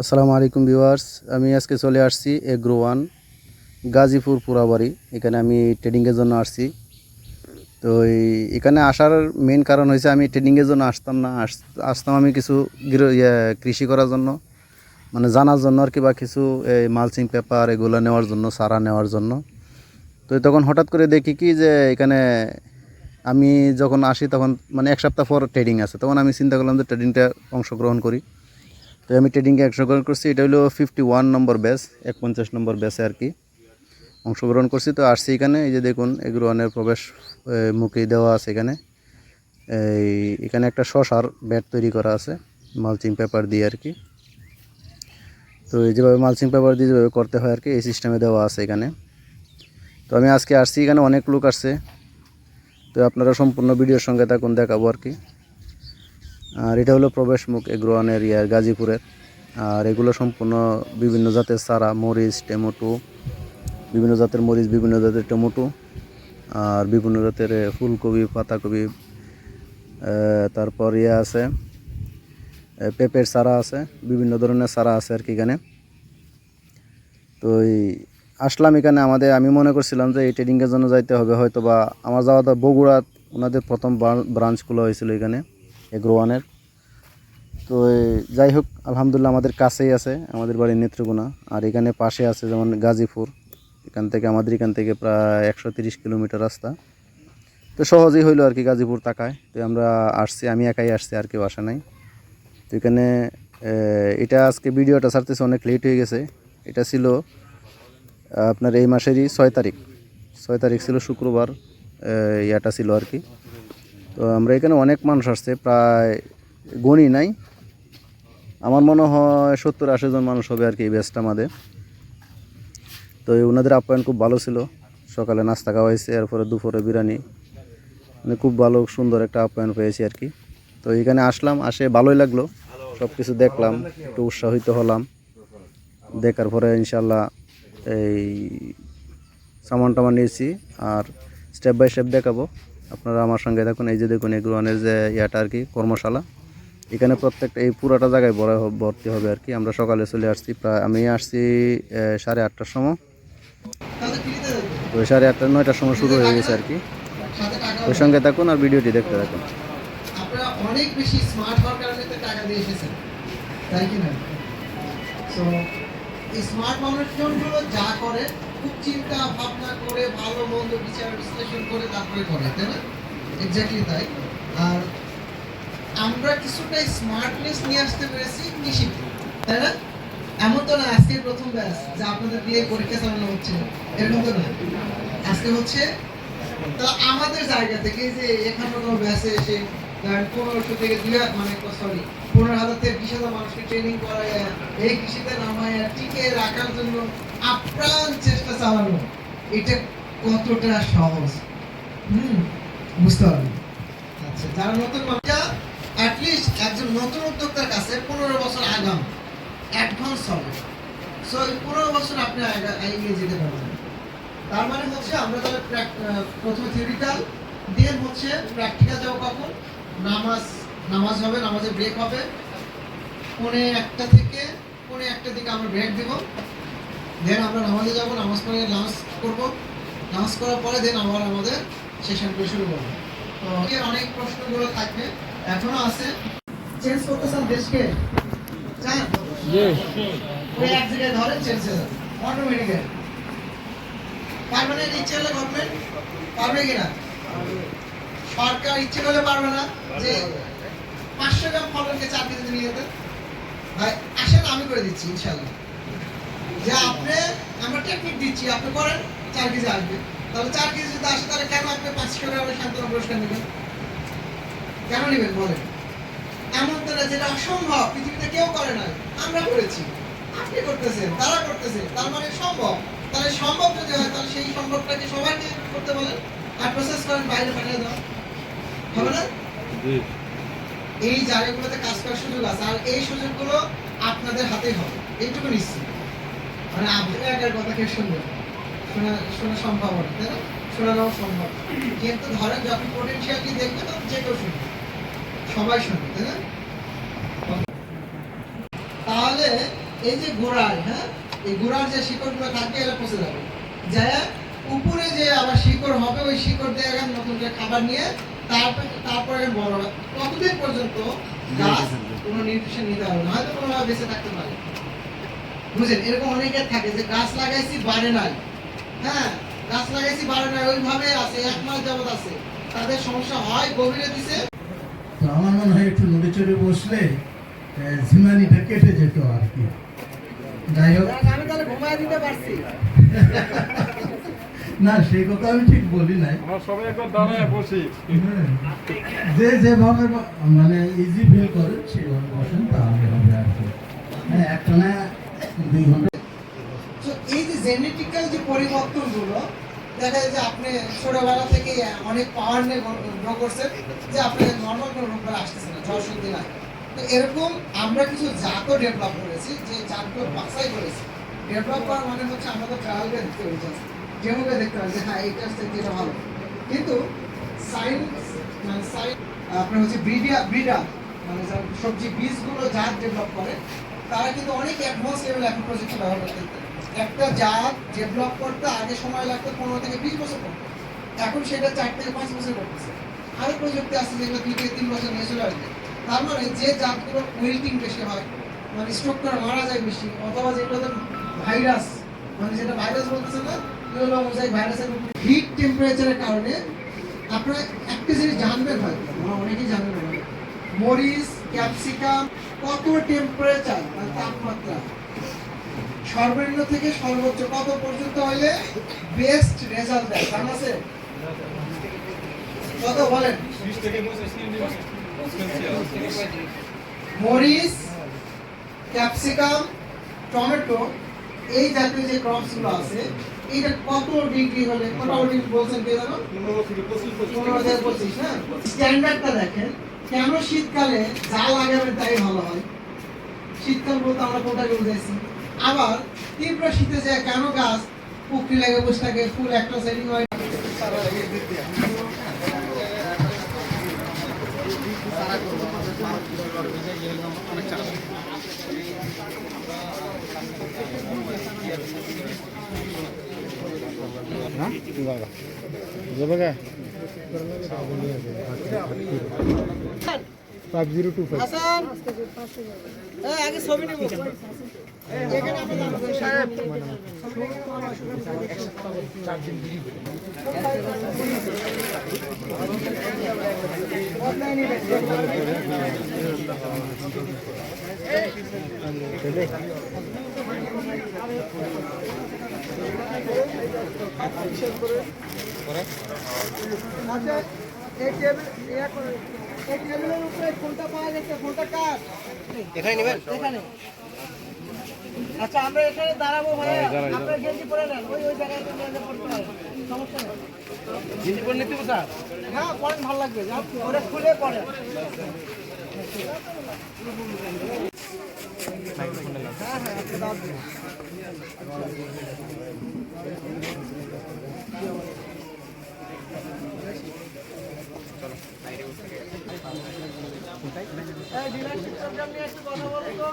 আসসালামু আলাইকুম ভিউয়ার্স আমি আজকে চলে আসছি এগ্রো ওয়ান গাজীপুর পুরাবাড়ি। এখানে আমি ট্রেডিংয়ের জন্য আসছি। তো এখানে আসার মেন কারণ হয়েছে আমি ট্রেডিংয়ের জন্য আসতাম না আসতাম আমি কিছু ইয়ে, কৃষি করার জন্য। মানে জানার জন্য আর কি বা কিছু এই মালচিং পেপার এগুলো নেওয়ার জন্য সারা নেওয়ার জন্য। তো তখন হঠাৎ করে দেখি কি যে এখানে আমি যখন আসি তখন মানে এক সপ্তাহ পর ট্রেডিং আছে তখন আমি চিন্তা করলাম যে ট্রেডিংটা অংশগ্রহণ করি। তো আমি ট্রেডিংয়ে অংশগ্রহণ করছি, এটা হলো ফিফটি ওয়ান নম্বর ব্যাচ এক পঞ্চাশ নম্বর ব্যাচে আর কি। অংশগ্রহণ করছি, তো আসছি এখানে, এই যে দেখুন এগুলো অনেক প্রবেশ মুখে দেওয়া আছে এখানে। এই, এখানে একটা শশার ব্যাট তৈরি করা আছে মালচিং পেপার দিয়ে আর কি। তো এই যেভাবে মালচিং পেপার দিয়ে যেভাবে করতে হয় আর কি, এই সিস্টেমে দেওয়া আছে এখানে। তো আমি আজকে আসছি, এখানে অনেক লোক আসছে। তো আপনারা সম্পূর্ণ ভিডিওর সঙ্গে থাকুন, দেখাবো আর কি। আর এটা হলো প্রবেশ মুখ এগ্রোয়ানের ইয়ার গাজীপুরের। আর এগুলো সম্পূর্ণ বিভিন্ন জাতের চারা, মরিচ, টমেটো, বিভিন্ন জাতের মরিচ, বিভিন্ন জাতের টমেটো, আর বিভিন্ন জাতের ফুলকপি, পাতাকপি তারপর ইয়ে আছে পেঁপের চারা আছে, বিভিন্ন ধরনের চারা আছে আর কি এখানে। তো এই আসলাম এখানে আমাদের, আমি মনে করছিলাম যে এই ট্রেডিংয়ের জন্য যাইতে হবে হয়তো বা আমার যাওয়া তো বগুড়া, ওনাদের প্রথম ব্রাঞ্চ খোলা হয়েছিল এখানে, এগ্রোয়ানের। তো যাই হোক, আলহামদুলিল্লাহ আমাদের কাছেই আছে, আমাদের বাড়ি নেত্রকোনা। আর এখানে পাশে আছে যেমন গাজীপুর, এখান থেকে আমাদের এখান থেকে প্রায় একশো তিরিশ কিলোমিটার রাস্তা। তো সহজেই হইল আর কি গাজীপুর তাকায়। তো আমরা আসছি, আমি একাই আসছি, আর কেউ আসা নাই। তো এখানে এটা আজকে ভিডিওটা ছাড়তেছে, অনেক লেট হয়ে গেছে। এটা ছিল আপনার এই মাসেরই ছয় তারিখ। ছয় তারিখ ছিল শুক্রবার ইয়াটা ছিল আর কি। তো আমরা এখানে অনেক মানুষ আসছে, প্রায় গণি নাই। আমার মনে হয় সত্তর আশি জন মানুষ হবে আর কি এই ব্যাচটা আমাদের। তো ওনাদের আপ্যায়ন খুব ভালো ছিল। সকালে নাস্তা খাওয়া হয়েছে এরপরে দুপুরে বিরিয়ানি। মানে খুব ভালো, সুন্দর একটা আপ্যায়ন পেয়েছি আর কি। তো এখানে আসলাম, আসে ভালোই লাগল। সব কিছু দেখলাম, একটু উৎসাহিত হলাম। দেখার পরে ইনশাল্লাহ এই সামান টামান নিয়েছি আর স্টেপ বাই স্টেপ দেখাবো। আপনারা আমার সঙ্গে দেখুন এই যে দেখুন এগুলোনের যে ইয়াটা আর কি, কর্মশালা। এখানে প্রত্যেকটা এই পুরাটা জায়গায় বড় ভর্তি হবে আর কি। আমরা সকালে চলে আসছি প্রায় আমি আসছি সাড়ে আটটার সময়। তো সাড়ে আটটা নয়টার সময় শুরু হয়ে গেছে আর কি। ওই সঙ্গে থাকুন আর ভিডিওটি দেখতে থাকুন। আর আমরা কিছুটা স্মার্টনেস নিয়ে আসতে পেরেছি কৃষিতে তাই না? এমন তো না আজকে প্রথম ব্যাস যে আপনাদের দিয়ে পরীক্ষা চালানো হচ্ছে। এরকম তো না। আজকে হচ্ছে, তা আমাদের জায়গা থেকে যে এখানকার ব্যাসে এসে পনেরোশো থেকে দুই হাজার মানে সরি পনেরো হাজার থেকে বিশ হাজার মানুষকে ট্রেনিং করায় এই কৃষিতে নামায় টিকে রাখার জন্য আপ্রাণ চেষ্টা চালানো, এটা কতটা সহজ? হুম, বুঝতে পারবেন আচ্ছা যারা নতুন মানুষ অ্যাটলিস্ট একজন নতুন উদ্যোক্তার কাছে পনেরো বছর আগাম। অ্যাডভান্স হবে। সো এই পনেরো বছর আপনি এগিয়ে যেতে পারবেন। তার মানে হচ্ছে আমরা তাহলে প্রথমে থিওরিক্যাল দিয়ে হচ্ছে প্র্যাকটিক্যাল যাব কখন? নামাজ নামাজ হবে নামাজে ব্রেক হবে। পৌনে একটা থেকে, পৌনে একটা দিকে আমরা ব্রেক দেব। দেন আমরা নামাজে যাব, নামাজ পড়ে লাঞ্চ করব লাঞ্চ করার পরে দেন আবার আমাদের সেশনগুলো শুরু করব। তো অনেক প্রশ্নগুলো থাকবে। এখনও আছে? চেঞ্জ করতে চান দেশকে? চান ওই এক জায়গায় ধরে চেঞ্জ হয়ে যাবে। অটোমেটিক্যালি পারমানেন্ট ইচ্ছে হলে গভর্নমেন্ট পারবে কিনা সরকার ইচ্ছে করলে পারবে না। যে পাঁচশো গ্রাম ফলনকে চার নিয়ে যেতে ভাই আসেন আমি করে দিচ্ছি ইনশাল্লাহ যে আপনি আমরা টেকনিক দিচ্ছি আপনি করেন চার কেজি আসবে। তাহলে চার কেজি যদি আসে তাহলে কেন আপনি পাঁচশো গ্রামের সান্ত্বনা পুরস্কার নেবেন? কেন নেবেন বলেন? এমন তো না যেটা অসম্ভব পৃথিবীতে কেউ করে না আমরা করেছি। আপনি করতেছেন তারা করতেছে। তার মানে সম্ভব। তাহলে সম্ভব যদি হয় তাহলে সেই সম্ভবটাকে সবাইকে করতে বলেন আর প্রসেস করেন বাইরে পাঠিয়ে দাও হবে না? এই জায়গাগুলোতে কাজ করার সুযোগ আছে আর এই সুযোগগুলো আপনাদের হাতেই হবে। এইটুকু নিশ্চিত। মানে আপনি একার কথা কেউ শুনবেন শোনা শোনা সম্ভব না তাই না? শোনানো সম্ভব। কিন্তু ধরেন যখন পোটেনশিয়ালি দেখবে তখন যে কেউ শুনবে সবাই শুনবে, তাই না? তাহলে এই যে গোড়ায় হ্যাঁ? এই গোড়ার যে শিকড়গুলো থাকবে, এরা পচে যাবে। যায় উপরে যে আবার শিকড় হবে, ওই শিকড় দিয়ে এখন নতুন করে খাবার নিয়ে তারপর তারপরে বড় হবে। ততদিন পর্যন্ত গাছ কোনো নিউট্রিশন নিতে হবে? না হয়তো কোনোভাবে বেঁচে থাকতে পারে। বুঝলেন? এরকম অনেকের থাকে যে গাছ লাগাইছি, বাড়ে নাই। হ্যাঁ? গাছ লাগাইছি, বাড়ে নাই। ওইভাবে আছে, এক মাস যাবত আছে। তাদের সমস্যা হয়, গভীরে দিছে। আমার মনে হয় একটু নড়ে চড়ে বসলে ঝিমানিটা কেটে যেত আর কি। যাই হোক। আমি তাহলে ঘুমায় দিতে পারছি। না সেই কথা আমি ঠিক বলি নাই। আমরা সবাই একবার দাঁড়ায় বসি। হ্যাঁ। যে যেভাবে মানে ইজি ফিল করেন সেভাবে বসেন তাহলে হবে আর কি। হ্যাঁ একটা না দুই ঘণ্টা। এই যে জেনেটিক্যাল যে পরিবর্তনগুলো দেখা যায় যে আপনি ছোটবেলা থেকে অনেক পাওয়ার নিয়ে গ্রো করছেন যে আপনি নর্মাল কোনো রোগ আসতেছে না জ্বর সর্দি নাই। তো এরকম আমরা কিছু জাতও ডেভেলপ করেছি যে জাতগুলো বাছাই করেছি। ডেভেলপ করা মানে হচ্ছে আমরা তো ট্রায়াল করে দেখতে পেরেছি যেভাবে দেখতে পারি যে হ্যাঁ এইটা হচ্ছে যেটা ভালো। কিন্তু সায়েন্স মানে সায়েন্স আপনার হচ্ছে ব্রিডিয়া ব্রিডার মানে সবজি বীজগুলো জাত ডেভেলপ করে, তারা কিন্তু অনেক অ্যাডভান্স লেভেল এখন পর্যন্ত ব্যবহার করতে একটা জাত ডেভেলপ করতে আগে সময় লাগতো পনেরো থেকে বিশ বছর করতো এখন সেটা চার থেকে পাঁচ বছর করতেছে। আরও প্রযুক্তি আছে যেগুলো দুই থেকে তিন বছর নিয়ে চলে আসবে। তার মানে যে জাতগুলো উইল্টিং বেশি হয় মানে স্ট্রোক করে মারা যায় বেশি, অথবা যেগুলোতে ভাইরাস মানে যেটা ভাইরাস বলতেছে না, এগুলো মোজাইক ভাইরাসের হিট টেম্পারেচারের কারণে আপনারা একটা জিনিস জানবেন হয়তো, আমরা অনেকেই জানবেন। মরিচ, ক্যাপসিকাম, কত টেম্পারেচার মানে তাপমাত্রা? সর্বনিম্ন থেকে সর্বোচ্চ কত পর্যন্ত হলে বেস্ট রেজাল্ট দেয়? জানা আছে? কত বলেন? মরিচ, ক্যাপসিকাম, টমেটো, এই জাতীয় যে ক্রপসগুলো আছে, এটা কত ডিগ্রি হলে মোটামুটি বলছেন কে জানো? হ্যাঁ? স্ট্যান্ডার্ডটা দেখেন, কেন শীতকালে যা লাগাবেন তাই ভালো হয়? শীতকাল বলতে আমরা কোথায় বুঝাইছি? আবার তীব্র শীতে যায় কেন গাছ পুকুরি লাগে বসে থাকে ফুল একটা সেটিং হয়। হাসান। এই আগে ছবি নেব। টেবিলের উপরে ফোনটা পাওয়া যাচ্ছে ফোনটা এখানে নেবেন? এখানে। আচ্ছা আমরা এখানে দাঁড়াবো ভাইয়া। আপনারা গেঞ্জি পরে নেন। ওই ওই জায়গায় পড়তে পারেন সমস্যা নেই। গেঞ্জি পরে নিতে স্যার? হ্যাঁ পরেন ভালো লাগবে। ওটা খুলে পড়েন হ্যাঁ হ্যাঁ এই ডিলারশিপ প্রোগ্রাম নিয়ে একটু কথা বলতো